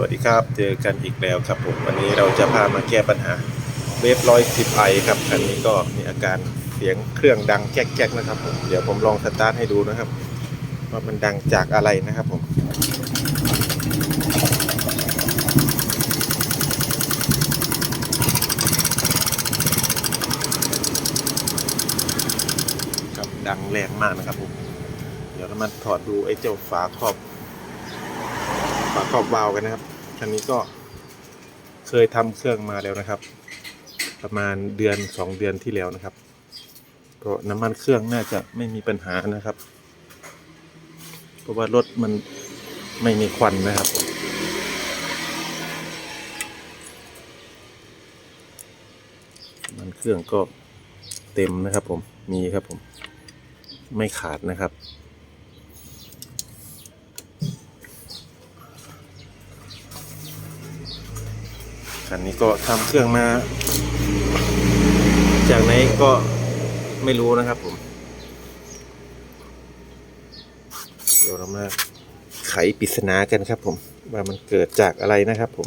วัสดีครับ เจอกันอีกแล้วครับผมวันนี้เราจะพามาแก้ปัญหาเวฟร้อยสิบไอครับคันนี้ก็มีอาการเสียงเครื่องดังแจ๊กๆนะครับผมเดี๋ยวผมลองสตาร์ทให้ดูนะครับว่ามันดังจากอะไรนะครับผมครับดังแรงมากนะครับผมเดี๋ยวเรามาถอดดูไอ้เจ้าฝาครอบาครอบวาล์วกันนะครับคันนี้ก็เคยทำเครื่องมาแล้วนะครับ ประมาณเดือนสองเดือนที่แล้วนะครับก็น้ำมันเครื่องน่าจะไม่มีปัญหานะครับ เพราะว่ารถมันไม่มีควันนะครับน้ำมันเครื่องก็เต็มนะครับผมมีครับผมไม่ขาดนะครับ คันนี้ก็ทำเครื่องมา จากไหนก็ไม่รู้นะครับผมเดี๋ยวเรามาไขปริศนากันครับผม ว่ามันเกิดจากอะไรนะครับผม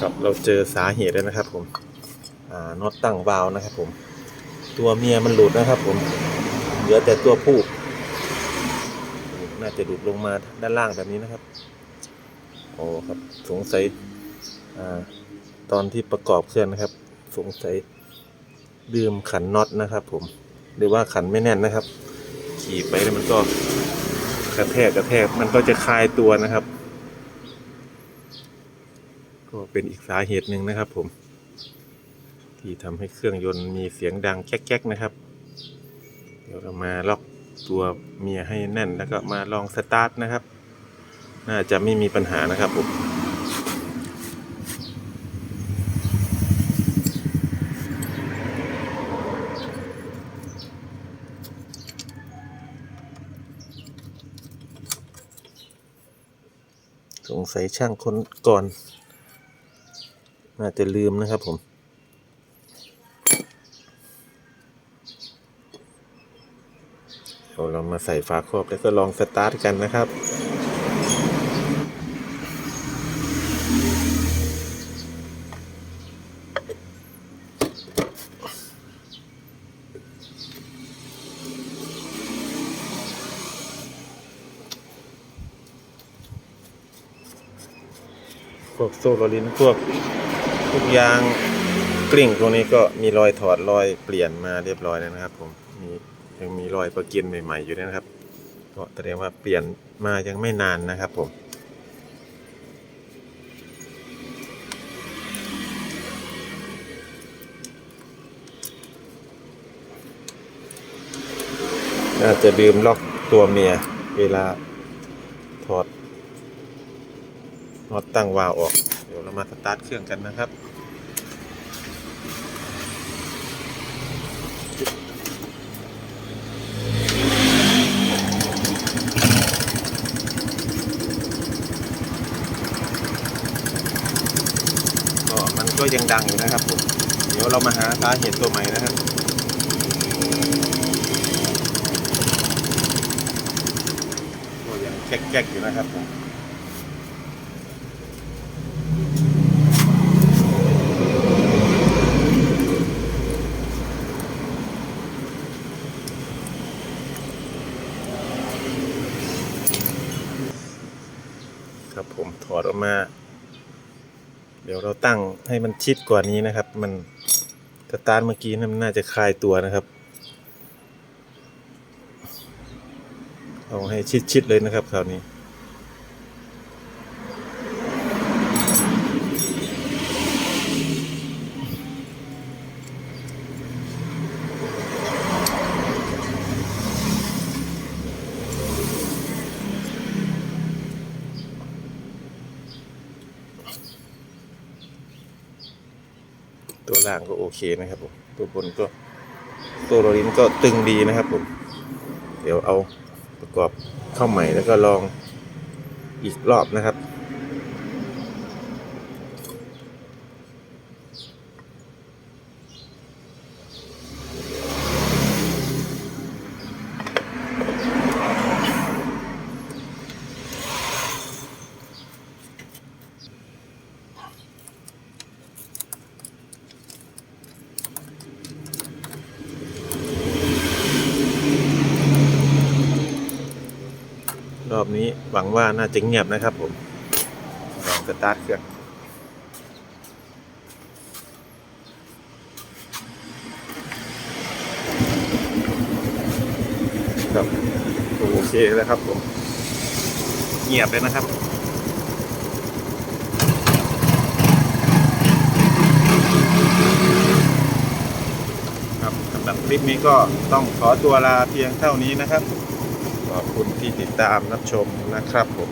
ครับเราเจอสาเหตุแล้วนะครับ ผมน็อตตั้งวาล์วนะครับ ผม ตัวเมียมันหลุดนะครับ ผมเหลือแต่ตัวผู้น่าจะหลุดลงมาด้านล่างแบบนี้นะครับโอ้ครับสงสัยอตอนที่ประกอบเครื่องนะครับ สงสัยลืมขันน็อตนะครับ ผมหรือว่าขันไม่แน่นนะครับ ขี่ไปแล้วมันก็กระแทกกระแทกมันก็จะคลายตัวนะครับ ก็เป็นอีกสาเหตุหนึ่งนะครับผม ที่ทำให้เครื่องยนต์มีเสียงดังแก๊กๆนะครับ เดี๋ยวเรามาล็อกตัวเมียให้แน่นแล้วก็มาลองสตาร์ทนะครับ น่าจะไม่มีปัญหานะครับผมสงสัยช่างคนก่อน น่าจะลืมนะครับผมเดี๋ยวเรามาใส่ฝาครอบแล้วก็ลองสตาร์ทกันนะครับ พวกโซ่โรลินพวก ทุกอยางกลิ่งพวกนี้ก็มีรอยถอดรอยเปลี่ยนมาเรียบร้อยแล้วนะครับ ผมมียังมีรอยประกินใหม่ๆอยู่นะครับก็แสดงว่าเปลี่ยนมายังไม่นานนะครับผมน่าจะลืมล็อกตัวเมีย เวลาถอดน็อตตั้งวาล์วออก ยวเรามาสตาร์ทเครื่องกันนะครับก็มันก็ยังดังอยู่นะครับผมเดี๋ยวเรามาหาสาเหตุตัวใหม่นะครับก็ยังแก๊กๆอยู่นะครับผม ผมถอดออกมา เดี๋ยวเราตั้งให้มันชิดกว่านี้นะครับ มันสตาร์ทเมื่อกี้นะมันน่าจะคลายตัวนะครับ เอาให้ชิดๆเลยนะครับคราวนี้ ตัวล่างก็โอเคนะครับผมตัวบนก็ตัวโรลินก็ตึงดีนะครับผมเดี๋ยวเอาประกอบเข้าใหม่แล้วก็ลองอีกรอบนะครับ ร อบนี้หวังว่าน่าจะเงียบนะครับผมลองสตาร์ทเครื่องครับโอเคแล้วครับผมเงียบเลยนะครับครับสำหรับคลิปนี้ก็ต้องขอตัวลาเพียงเท่านี้นะครับ ขอบคุณที่ติดตามรับชมนะครับผม